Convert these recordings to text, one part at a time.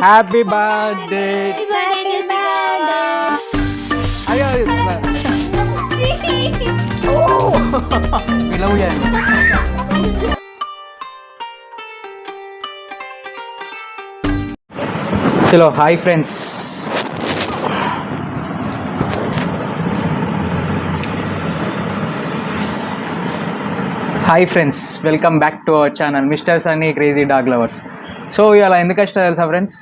Happy birthday అయ్యో ఇలా చేయండి చలో hi friends hi friends welcome back to our channel mister Sunny crazy dog lovers so ఇలా ఎందుకు వచ్చినా తెలుసా ఫ్రెండ్స్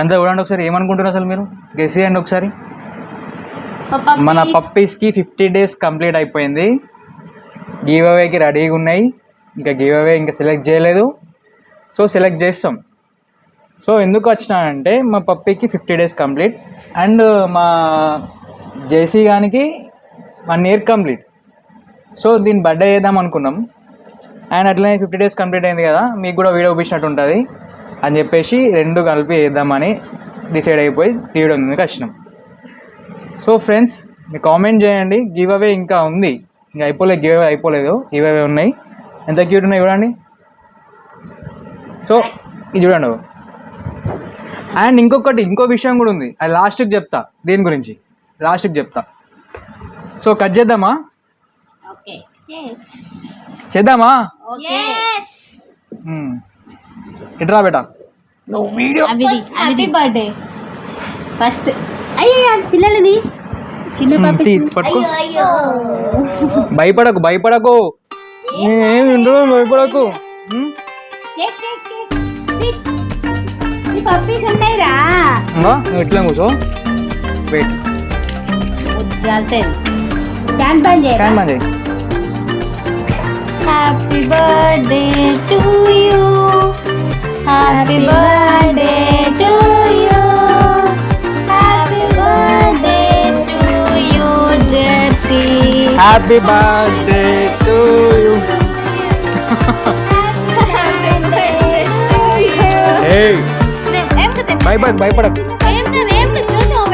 అంతా చూడండి ఒకసారి ఏమనుకుంటున్నారు అసలు మీరు? గెస్ చేయండి ఒకసారి. మన పప్పీస్కి ఫిఫ్టీ డేస్ కంప్లీట్ అయిపోయింది. గివ్ అవేకి రెడీగా ఉన్నాయి. ఇంకా గివ్ అవే ఇంకా సెలెక్ట్ చేయలేదు. సో సెలెక్ట్ చేస్తాం. సో ఎందుకు వచ్చినానంటే మా పప్పీకి ఫిఫ్టీ డేస్ కంప్లీట్ అండ్ మా జేసీ గానికి వన్ ఇయర్ కంప్లీట్ సో దీని బర్త్డే చేద్దాం అనుకున్నాం. అండ్ అట్లనే ఫిఫ్టీ డేస్ కంప్లీట్ అయింది కదా మీకు కూడా వీడియో చూపించినట్టు ఉంటుంది. అని చెప్పేసి రెండు కలిపి వేద్దామని డిసైడ్ అయిపోయి తీయడం ఉంది కష్టం సో ఫ్రెండ్స్ మీరు కామెంట్ చేయండి. గివ్ అవే ఇంకా ఉంది. ఇంకా అయిపోలేదు గివ్ అవే అయిపోలేదు. గివ్ అవే ఉన్నాయి. ఎంత క్యూట్ ఉన్నాయి చూడండి. సో ఇది చూడండి. అండ్ ఇంకొకటి ఇంకో విషయం కూడా ఉంది. అది లాస్ట్కి చెప్తా దీని గురించి. లాస్ట్కి చెప్తా. సో కట్ చేద్దామా? ఓకే. చేద్దామా. ఇట్రా బేటా. నువ్వు వీడియో హ్యాపీ బర్త్డే ఫస్ట్ అయ్యో పిల్లలది. చిన్న పాప పట్టుకో. భయపడకు భయపడకు. నేనేం భయపడకు. ఇట్లా కూర్చో. వెయిట్ బంద్ చేయ ఫ్యాన్ బంద్ చేయి. Happy birthday to you happy birthday to you happy birthday to you Jersey happy birthday to you కదా భయపడకు. ఏం కదా ఏం చూసావు?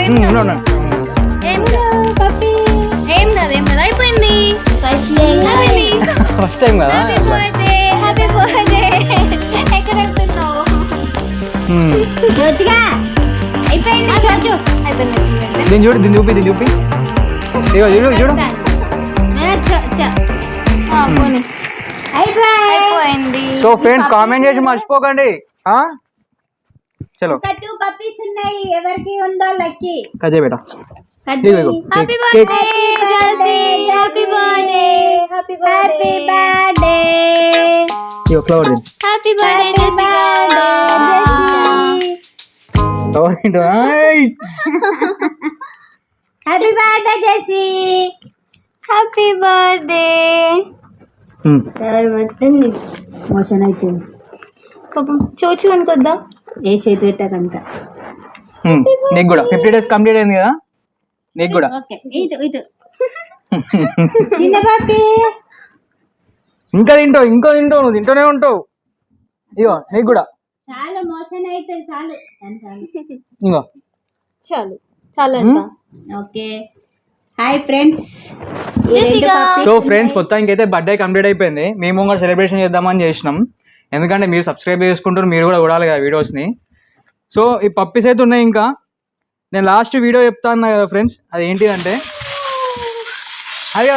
చోచు అయిపోయింది. దీన్ని చూడు దీన్ని చూపి దీన్ని చూపి. ఇగో చూడు చూడు. పోనీ. అయిపోయింది. సో ఫ్రెండ్స్ కామెంట్ చేసి మర్చిపోకండి. ఆ? చలో. టూ పప్పీస్ ఉన్నాయి. ఎవరికి ఉందో లక్కీ. కజే బేటా. Happy. Birthday happy birthday happy birthday flower దీని happy birthday flower. Happy birthday Jessie happy birthday. ఎవరు మొత్తం మోషన్ అవుతుంది పాపం చూచు అనుకొద్దా ఏ చేతి పెట్టకంత మ్మ్. నీకు కూడా ఫిఫ్టీ డేస్ కంప్లీట్ అయింది కదా? నీకు కూడా. ఇంకా తింటావు ఇంకా తింటావు నువ్వు తింటూనే ఉంటావు. ఇగో నీకు కూడా. చాలా మోషన్ అయితే చాలు. ఇంకో చాలు. చాలు ఎంత? Okay. Hi friends. So friends మొత్తానికి అయితే బర్త్డే కంప్లీట్ అయిపోయింది. మేము కూడా సెలబ్రేషన్ చేద్దామని చేసినాం. ఎందుకంటే మీరు సబ్స్క్రైబ్ చేసుకుంటారు మీరు కూడా చూడాలి కదా వీడియోస్ని. సో ఈ పప్పీస్ అయితే ఉన్నాయి ఇంకా. నేను లాస్ట్ వీడియో చెప్తా అన్నా కదా ఫ్రెండ్స్ అది ఏంటిదంటే అయ్యో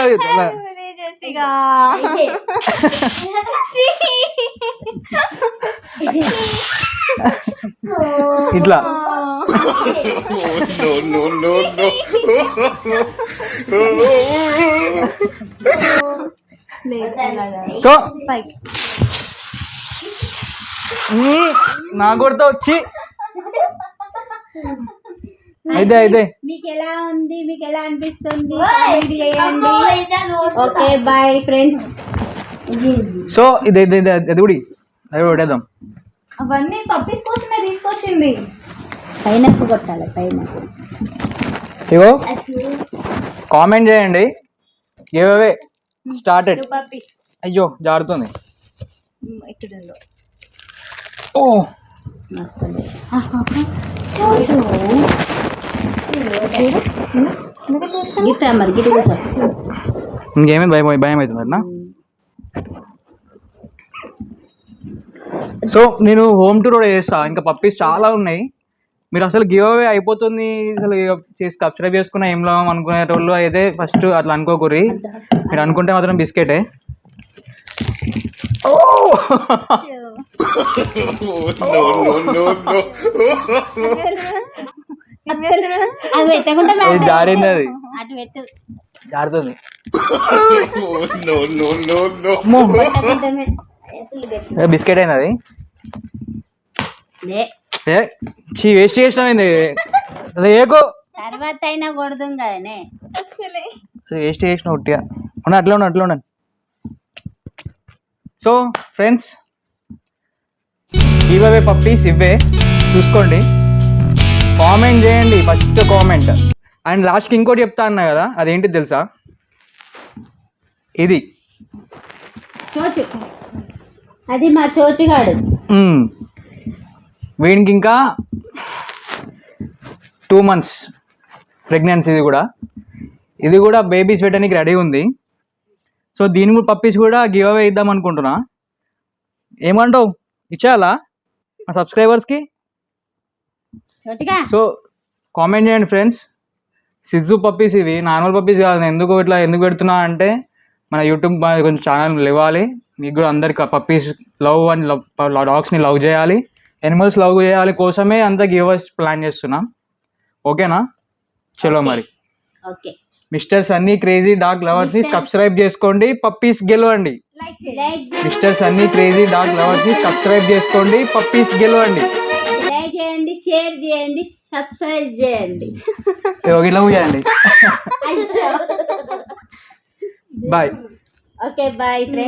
ఇట్లా. సో నీ- నా కొడతా వచ్చి. అయితే అయితే మీకు ఎలా ఉంది? మీకు ఎలా అనిపిస్తుంది కామెంట్ చేయండి. ఓకే బాయ్ ఫ్రెండ్స్ సో ఇది ఇది ఇది అది కూడా అది అవన్నీ పప్పీస్ కోసమే తీసుకొచ్చింది. పైన కొట్టాలి పైన. ఇగో కామెంట్ చేయండి. ఏవే స్టార్టెడ్ అయ్యో జారుతుంది. ఓ. ఇంకేమీ భయం భయం అవుతుంది అట్నా సో నేను హోమ్ టూర్ కూడా చేస్తా. ఇంకా పప్పీస్ చాలా ఉన్నాయి. మీరు అసలు గివ్ అవే అయిపోతుంది. అసలు చేసి సబ్స్క్రైబ్ చేసుకున్న ఏం లాభం అనుకునే వాళ్ళు అయితే ఫస్ట్ అట్లా అనుకోకూరి. మీరు అనుకుంటే మాత్రం బిస్కెటే. ఓ! అది పెట్టకుండా అది జారింది. అది అటు పెట్టు. జారుతుంది. బిస్కెట్ అయినది అది? చీ వేస్ట్ చేసినామైంది లేకో తర్వాత అయినా కొడదాం కదనే వేస్ట్ చేసిన ఉట్టిగా. ఉన్న అట్లా ఉండు అట్లా ఉండండి సో ఫ్రెండ్స్ ఇవే పప్పీస్ ఇవే. చూసుకోండి. కామెంట్ చేయండి ఫస్ట్ కామెంట్. అండ్ లాస్ట్కి ఇంకోటి చెప్తా అన్నా కదా అదేంటి తెలుసా? ఇది. అది మా చోచుగాడు. వీడికి ఇంకా టూ మంత్స్ ప్రెగ్నెన్సీ ఇది కూడా. ఇది కూడా బేబీస్ పెట్టడానికి రెడీ ఉంది. సో దీని కూడా పప్పీస్ కూడా గివ్ అవే ఇద్దాం అనుకుంటున్నా. ఏమంటావు? ఇచ్చేయాలా? మా సబ్స్క్రైబర్స్కి సో కామెంట్ చేయండి ఫ్రెండ్స్ సిజ్జు పప్పీస్ ఇవి నార్మల్ పప్పీస్ కాదు. నేను ఎందుకు ఇట్లా ఎందుకు పెడుతున్నా అంటే మన యూట్యూబ్ కొంచెం ఛానల్ లేవాలి. మీకు కూడా అందరికి పప్పీస్ లవ్ అండ్ లవ్ డాగ్స్ని లవ్ చేయాలి. ఎనిమల్స్ లవ్ చేయాలి కోసమే అంత గివర్స్ ప్లాన్ చేస్తున్నాం. ఓకేనా చలో మరి. Okay mister Sunny crazy dog లవర్స్ని subscribe చేసుకోండి puppies గెలవండి. Like mister Sunny crazy dog లవర్స్ని subscribe చేసుకోండి పప్పీస్ గెలవండి. షేర్ చేయండి సబ్స్క్రైబ్ చేయండి. లవ్ చేయండి బాయ్. Okay bye friends.